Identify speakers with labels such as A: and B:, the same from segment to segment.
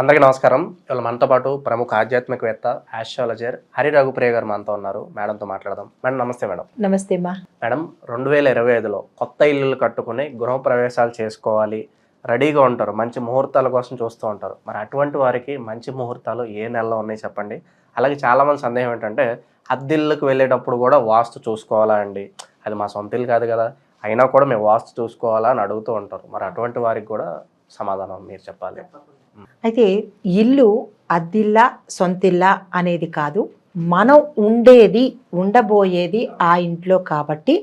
A: అందరికీ నమస్కారం. ఇవాళ మనతో పాటు ప్రముఖ ఆధ్యాత్మికవేత్త ఆస్ట్రాలజర్ హరి రఘుప్రియ గారు మనతో ఉన్నారు. మేడంతో మాట్లాడదాం. మేడం నమస్తే మేడం.
B: నమస్తే అమ్మా.
A: మేడం రెండు వేల ఇరవై ఐదులో కొత్త ఇల్లులు కట్టుకుని గృహ ప్రవేశాలు చేసుకోవాలి. రెడీగా ఉంటారు. మంచి ముహూర్తాల కోసం చూస్తూ ఉంటారు. మరి అటువంటి వారికి మంచి ముహూర్తాలు ఏ నెలలో ఉన్నాయి చెప్పండి? అలాగే చాలామంది సందేహం ఏంటంటే అద్దిళ్ళకి వెళ్ళేటప్పుడు కూడా వాస్తు చూసుకోవాలా అండి? అది మా సొంత ఇల్లు కాదు కదా. అయినా కూడా మేము వాస్తు చూసుకోవాలా అని అడుగుతూ ఉంటారు. మరి అటువంటి వారికి కూడా సమాధానం మీరు చెప్పాలి.
B: అయితే ఇల్లు అద్దిల్లా సొంతిల్లా అనేది కాదు. మనం ఉండేది ఉండబోయేది ఆ ఇంట్లో కాబట్టి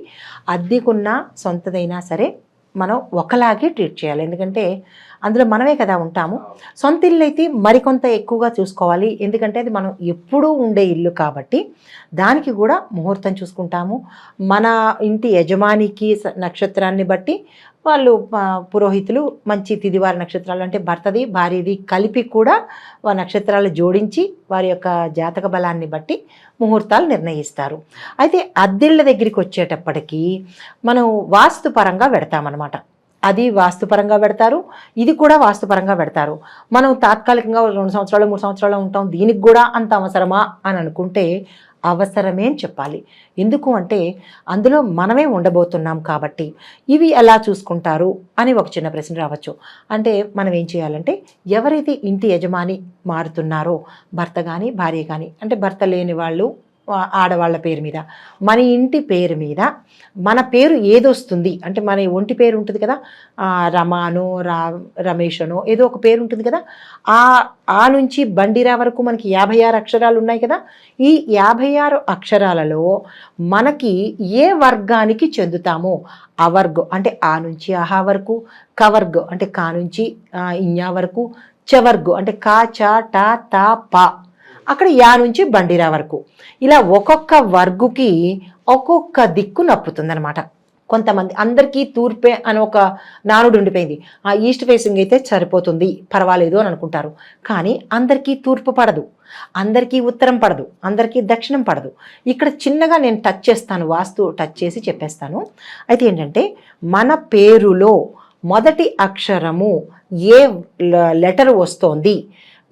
B: అద్దెకున్నా సొంతదైనా సరే మనం ఒకలాగే ట్రీట్ చేయాలి. ఎందుకంటే అందులో మనమే కదా ఉంటాము. సొంత ఇల్లు అయితే మరికొంత ఎక్కువగా చూసుకోవాలి. ఎందుకంటే అది మనం ఎప్పుడూ ఉండే ఇల్లు కాబట్టి దానికి కూడా ముహూర్తం చూసుకుంటాము. మన ఇంటి యజమానికి స- నక్షత్రాన్ని బట్టి వాళ్ళు పురోహితులు మంచి తిదివార నక్షత్రాలు అంటే భర్తది భార్యది కలిపి కూడా ఆ నక్షత్రాలు జోడించి వారి యొక్క జాతక బలాన్ని బట్టి ముహూర్తాలు నిర్ణయిస్తారు. అయితే అద్దెళ్ళ దగ్గరికి వచ్చేటప్పటికి మనం వాస్తుపరంగా పెడతామన్నమాట అది వాస్తుపరంగా పెడతారు ఇది కూడా వాస్తుపరంగా పెడతారు. మనం తాత్కాలికంగా రెండు సంవత్సరాలు మూడు సంవత్సరాలు ఉంటాం దీనికి కూడా అంత అవసరమా అని అనుకుంటే అవసరమే అని చెప్పాలి. ఎందుకు అంటే అందులో మనమే ఉండబోతున్నాం కాబట్టి ఇవి ఎలా చూసుకుంటారు అని ఒక చిన్న ప్రశ్న రావచ్చు. అంటే మనం ఏం చేయాలంటే ఎవరైతే ఇంటి యజమాని మారుతున్నారో భర్త కానీ భార్య కానీ అంటే భర్త లేని వాళ్ళు ఆడవాళ్ళ పేరు మీద. మన ఇంటి పేరు మీద మన పేరు ఏదొస్తుంది? అంటే మన ఒంటి పేరు ఉంటుంది కదా? రమాను రమానో రా రమేషను ఏదో ఒక పేరు ఉంటుంది కదా? ఆ ఆ నుంచి బండిరా వరకు మనకి యాభై ఆరు అక్షరాలు ఉన్నాయి కదా? ఈ యాభై ఆరు అక్షరాలలో మనకి ఏ వర్గానికి చెందుతామో? అవర్గ్ అంటే ఆ నుంచి ఆహా వరకు కవర్గ్ అంటే కా నుంచి ఆ, ఇన్యా వరకు చవర్గు అంటే కా చా టా తా పా. అక్కడ యా నుంచి బండిరా వరకు. ఇలా ఒక్కొక్క వర్గుకి ఒక్కొక్క దిక్కు నప్పుతుందనమాట కొంతమంది అందరికీ తూర్పే అని ఒక నానుడు ఉండిపోయింది. ఆ ఈస్ట్ ఫేసింగ్ అయితే సరిపోతుంది పర్వాలేదు అని అనుకుంటారు. కానీ అందరికీ తూర్పు పడదు అందరికీ ఉత్తరం పడదు అందరికీ దక్షిణం పడదు. ఇక్కడ చిన్నగా నేను టచ్ చేస్తాను వాస్తు టచ్ చేసి చెప్పేస్తాను. అయితే ఏంటంటే మన పేరులో మొదటి అక్షరము ఏ ల- లెటర్ వస్తోంది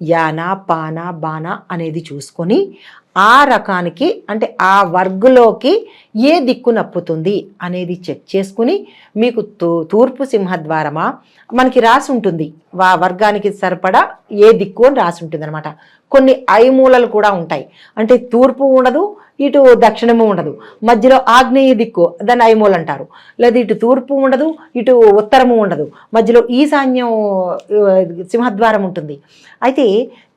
B: యానా పాన బాన అనేది చూసుకొని ఆ రకానికి అంటే ఆ వర్గులోకి ఏ దిక్కు నప్పుతుంది అనేది చెక్ చేసుకుని మీకు తూ తూర్పు సింహద్వారమా మనకి రాసి ఉంటుంది. వా వర్గానికి సరిపడా ఏ దిక్కు అని రాసి ఉంటుంది అనమాట కొన్ని ఐమూలలు కూడా ఉంటాయి. అంటే తూర్పు ఉండదు ఇటు దక్షిణము ఉండదు. మధ్యలో ఆగ్నేయ దిక్కు దాన్ని ఐమోల్ అంటారు. లేదా ఇటు తూర్పు ఉండదు ఇటు ఉత్తరము ఉండదు. మధ్యలో ఈశాన్యం సింహద్వారం ఉంటుంది. అయితే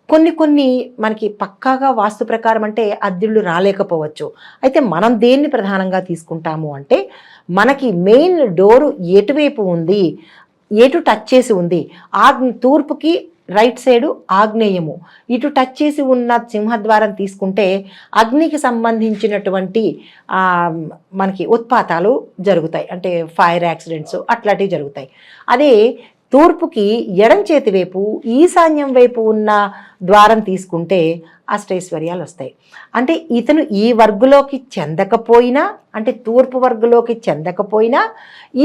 B: కొన్ని కొన్ని మనకి పక్కాగా వాస్తు ప్రకారం అంటే అద్దెళ్ళు రాలేకపోవచ్చు. అయితే మనం దేన్ని ప్రధానంగా తీసుకుంటాము అంటే మనకి మెయిన్ డోరు ఎటువైపు ఉంది ఎటు టచ్ చేసి ఉంది ఆ తూర్పుకి రైట్ సైడు ఆగ్నేయము. ఇటు టచ్ చేసి ఉన్న సింహద్వారం తీసుకుంటే అగ్నికి సంబంధించినటువంటి మనకి ఉత్పాతాలు జరుగుతాయి. అంటే ఫైర్ యాక్సిడెంట్స్ అట్లాంటివి జరుగుతాయి. అదే తూర్పుకి ఎడం చేతి వైపు ఈశాన్యం వైపు ఉన్న ద్వారం తీసుకుంటే అష్టైశ్వర్యాలు వస్తాయి అంటే ఇతను ఈ వర్గులోకి చెందకపోయినా అంటే తూర్పు వర్గులోకి చెందకపోయినా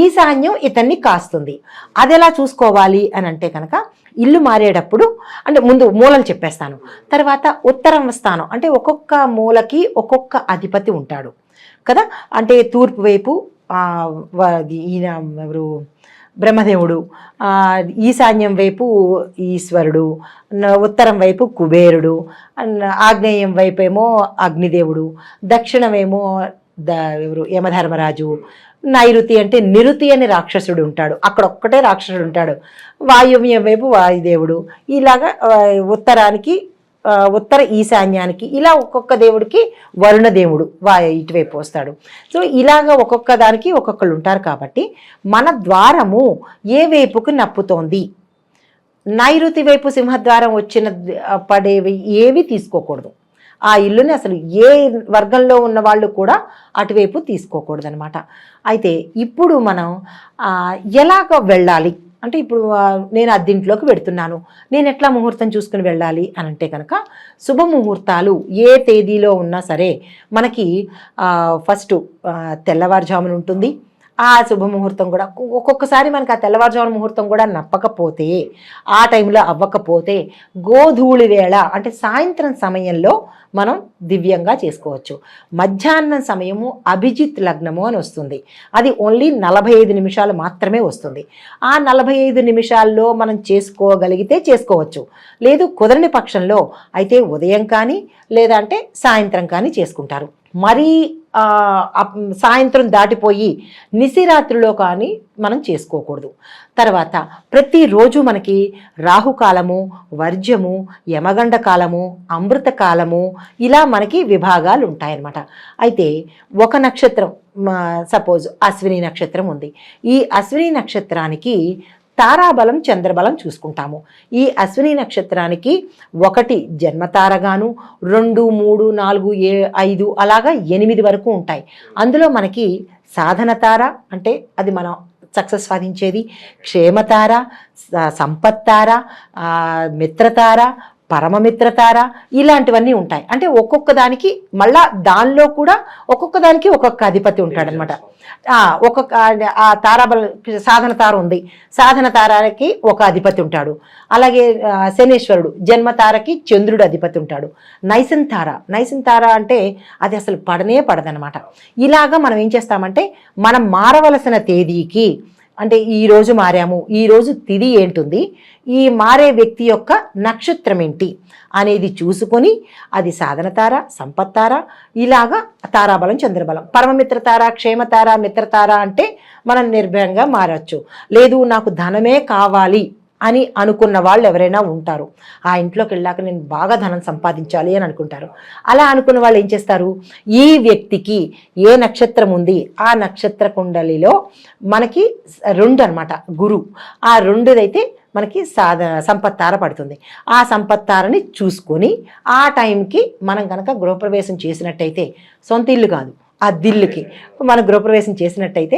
B: ఈశాన్యం ఇతన్ని కాస్తుంది. అది ఎలా చూసుకోవాలి అని అంటే కనుక ఇల్లు మారేటప్పుడు అంటే ముందు మూలలు చెప్పేస్తాను. తర్వాత ఉత్తరం స్థానం అంటే ఒక్కొక్క మూలకి ఒక్కొక్క అధిపతి ఉంటాడు. కదా? అంటే తూర్పు వైపు ఈయన ఎవరు? బ్రహ్మదేవుడు. ఈశాన్యం వైపు ఈశ్వరుడు ఉత్తరం వైపు కుబేరుడు ఆగ్నేయం వైపు ఏమో అగ్నిదేవుడు దక్షిణమేమో ద ఎవరు యమధర్మరాజు. నైరుతి అంటే నిరుతి అని రాక్షసుడు ఉంటాడు. అక్కడ ఒక్కటే రాక్షసుడు ఉంటాడు. వాయువ్యం వైపు వాయుదేవుడు. ఇలాగా ఉత్తరానికి ఉత్తర ఈశాన్యానికి ఇలా ఒక్కొక్క దేవుడికి వరుణ దేవుడు వా ఇటువైపు వస్తాడు. సో ఇలాగ ఒక్కొక్క దానికి ఒక్కొక్కరు ఉంటారు కాబట్టి మన ద్వారము ఏ వైపుకు నప్పుతోంది? నైరుతి వైపు సింహద్వారం వచ్చిన పడేవి ఏవి తీసుకోకూడదు. ఆ ఇల్లుని అసలు ఏ వర్గంలో ఉన్న వాళ్ళు కూడా అటువైపు తీసుకోకూడదనమాట అయితే ఇప్పుడు మనం ఎలాగ వెళ్ళాలి? అంటే ఇప్పుడు నేను అద్దింట్లోకి పెడుతున్నాను. నేను ఎట్లా ముహూర్తం చూసుకుని వెళ్ళాలి అని అంటే కనుక శుభముహూర్తాలు ఏ తేదీలో ఉన్నా సరే మనకి ఫస్ట్ తెల్లవారుజామున ఉంటుంది. ఆ శుభముహూర్తం కూడా ఒక్కొక్కసారి మనకి ఆ తెల్లవారుజామున ముహూర్తం కూడా నప్పకపోతే ఆ టైంలో అవ్వకపోతే గోధూళి వేళ అంటే సాయంత్రం సమయంలో మనం దివ్యంగా చేసుకోవచ్చు. మధ్యాహ్నం సమయము అభిజిత్ లగ్నము అని వస్తుంది. అది ఓన్లీ నలభై ఐదు నిమిషాలు మాత్రమే వస్తుంది. ఆ నలభై ఐదు నిమిషాల్లో మనం చేసుకోగలిగితే చేసుకోవచ్చు. లేదు కుదరని పక్షంలో అయితే ఉదయం కానీ లేదంటే సాయంత్రం కానీ చేసుకుంటారు. మరీ సాయంత్రం దాటిపోయి నిశిరాత్రిలో కానీ మనం చేసుకోకూడదు. తర్వాత ప్రతిరోజు మనకి రాహుకాలము వర్జ్యము యమగండ కాలము అమృత కాలము ఇలా మనకి విభాగాలు ఉంటాయన్నమాట. అయితే ఒక నక్షత్రం సపోజ్ అశ్విని నక్షత్రం ఉంది. ఈ అశ్విని నక్షత్రానికి తారాబలం చంద్రబలం చూసుకుంటాము. ఈ అశ్విని నక్షత్రానికి ఒకటి జన్మతారగాను రెండు మూడు నాలుగు ఏ ఐదు అలాగా ఎనిమిది వరకు ఉంటాయి. అందులో మనకి సాధన తార అంటే అది మనం సక్సెస్ సాధించేది. క్షేమతార సంపత్తార మిత్రతార పరమమిత్రతార ఇలాంటివన్నీ ఉంటాయి. అంటే ఒక్కొక్క దానికి మళ్ళా దానిలో కూడా ఒక్కొక్క దానికి ఒక్కొక్క అధిపతి ఉంటాడనమాట ఆ, ఒక్కొక్క ఆ తారాబల సాధన తార ఉంది. సాధన తారకి ఒక అధిపతి ఉంటాడు. అలాగే శనేశ్వరుడు జన్మ తారకి చంద్రుడు అధిపతి ఉంటాడు. నైసన్ తార నైసన్ తార అంటే అది అసలు పడనే పడదనమాట ఇలాగా మనం ఏం చేస్తామంటే మనం మారవలసిన తేదీకి అంటే ఈ రోజు మారాము ఈ రోజు తిది ఏంటుంది? ఈ మారే వ్యక్తి యొక్క నక్షత్రం ఏంటి అనేది చూసుకొని అది సాధన తార సంపత్తార ఇలాగా తారాబలం చంద్రబలం. పరమమిత్ర తార క్షేమతార మిత్రతార అంటే మనం నిర్భయంగా మారచ్చు. లేదు నాకు ధనమే కావాలి. అని అనుకున్న వాళ్ళు ఎవరైనా ఉంటారు. ఆ ఇంట్లోకి వెళ్ళాక నేను బాగా ధనం సంపాదించాలి అని అనుకుంటారు. అలా అనుకున్న వాళ్ళు ఏం చేస్తారు? ఈ వ్యక్తికి ఏ నక్షత్రం ఉంది? ఆ నక్షత్ర కుండలిలో మనకి రెండు అనమాట గురు. ఆ రెండుదైతే మనకి సాధ సంపత్తార పడుతుంది. ఆ సంపత్తారని చూసుకొని ఆ టైంకి మనం కనుక గృహప్రవేశం చేసినట్టయితే సొంత ఇల్లు కాదు. ఆ దిల్లుకి. మన గృహప్రవేశం చేసినట్టయితే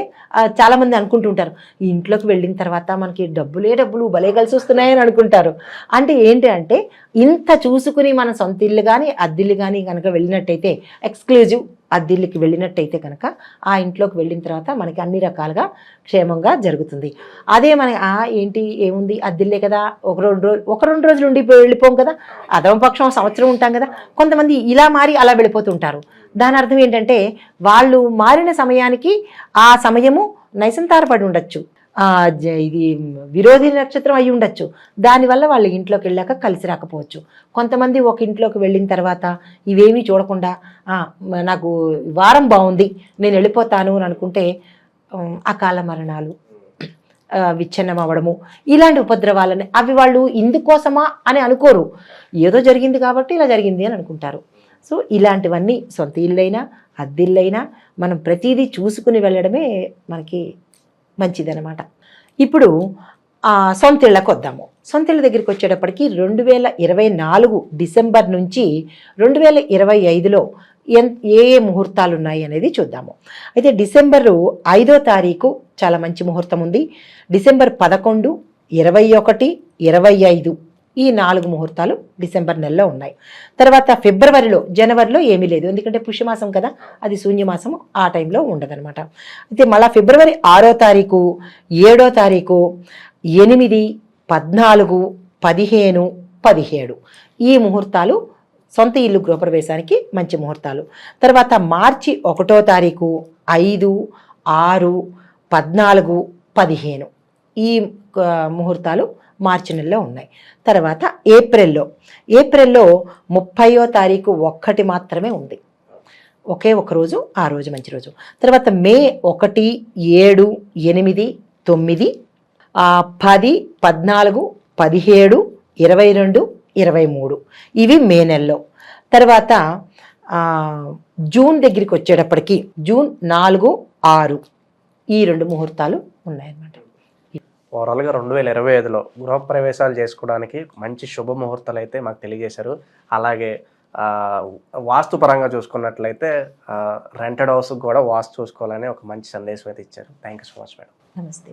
B: చాలామంది అనుకుంటుంటారు ఈ ఇంట్లోకి వెళ్ళిన తర్వాత మనకి డబ్బులే డబ్బులు భలే కలిసి వస్తున్నాయని అనుకుంటారు. అంటే ఏంటి అంటే ఇంత చూసుకుని మన సొంత ఇల్లు కానీ అద్దిల్లు కానీ కనుక వెళ్ళినట్టయితే ఎక్స్క్లూజివ్ అద్దిల్లికి వెళ్ళినట్టయితే కనుక ఆ ఇంట్లోకి వెళ్ళిన తర్వాత మనకి అన్ని రకాలుగా క్షేమంగా జరుగుతుంది. అదే మన ఆ ఏంటి ఏముంది? అద్దిల్లే కదా. ఒక రెండు రోజులు ఒక రెండు రోజులు ఉండి వెళ్ళిపోం కదా. అదమ పక్షం సంవత్సరం ఉంటాం కదా. కొంతమంది ఇలా మారి అలా వెళ్ళిపోతుంటారు దాని అర్థం ఏంటంటే వాళ్ళు మారిన సమయానికి ఆ సమయము నైసంతారపడి ఉండొచ్చు. ఇది విరోధి నక్షత్రం అయి ఉండొచ్చు. దానివల్ల వాళ్ళ ఇంట్లోకి వెళ్ళాక కలిసి రాకపోవచ్చు. కొంతమంది ఒక ఇంట్లోకి వెళ్ళిన తర్వాత ఇవేమీ చూడకుండా నాకు వారం బాగుంది నేను వెళ్ళిపోతాను అని అనుకుంటే అకాల మరణాలు విచ్ఛిన్నం అవ్వడము ఇలాంటి ఉపద్రవాలని అవి వాళ్ళు ఇందుకోసమా అని అనుకోరు. ఏదో జరిగింది కాబట్టి ఇలా జరిగింది అని అనుకుంటారు. సో ఇలాంటివన్నీ సొంత ఇల్లైనా అద్దిల్లైనా మనం ప్రతిదీ చూసుకుని వెళ్ళడమే మనకి మంచిదనమాట ఇప్పుడు ఆ, వద్దాము సొంతిళ్ళ దగ్గరికి వచ్చేటప్పటికి రెండు వేల ఇరవై నాలుగు డిసెంబర్ నుంచి రెండు వేల ఇరవై ఐదులో ఎన్ ఏ ఏ ముహూర్తాలు ఉన్నాయి అనేది చూద్దాము. అయితే డిసెంబరు ఐదో తారీఖు చాలా మంచి ముహూర్తం ఉంది డిసెంబర్ పదకొండు ఇరవై ఒకటి ఇరవై ఐదు ఈ నాలుగు ముహూర్తాలు డిసెంబర్ నెలలో ఉన్నాయి. తర్వాత ఫిబ్రవరిలో జనవరిలో ఏమీ లేదు. ఎందుకంటే పుష్యమాసం కదా. అది శూన్యమాసం ఆ టైంలో ఉండదనమాట అయితే మళ్ళీ ఫిబ్రవరి ఆరో తారీఖు ఏడో తారీఖు ఎనిమిది పద్నాలుగు పదిహేను పదిహేడు. ఈ ముహూర్తాలు సొంత ఇల్లు గృహప్రవేశానికి మంచి ముహూర్తాలు. తర్వాత మార్చి ఒకటో తారీఖు ఐదు ఆరు పద్నాలుగు పదిహేను. ఈ ముహూర్తాలు మార్చి నెలలో ఉన్నాయి. తర్వాత ఏప్రిల్లో ఏప్రిల్లో ముప్పయో తారీఖు ఒక్కటి మాత్రమే ఉంది. ఒకే ఒక రోజు ఆ రోజు మంచి రోజు. తర్వాత మే ఒకటి ఏడు ఎనిమిది తొమ్మిది పది పద్నాలుగు పదిహేడు ఇరవై రెండు ఇరవై మూడు. ఇవి మే నెలలో. తర్వాత జూన్ దగ్గరికి వచ్చేటప్పటికి జూన్ నాలుగు ఆరు. ఈ రెండు ముహూర్తాలు ఉన్నాయన్నమాట.
A: ఓవరాల్గా రెండు వేల ఇరవై ఐదులో గృహప్రవేశాలు చేసుకోవడానికి మంచి శుభముహూర్తాలు అయితే మాకు తెలియజేశారు. అలాగే వాస్తుపరంగా చూసుకున్నట్లయితే రెంటెడ్ హౌస్కి కూడా వాస్తు చూసుకోవాలని ఒక మంచి సందేశం అయితే ఇచ్చారు. Thank you so much madam
B: నమస్తే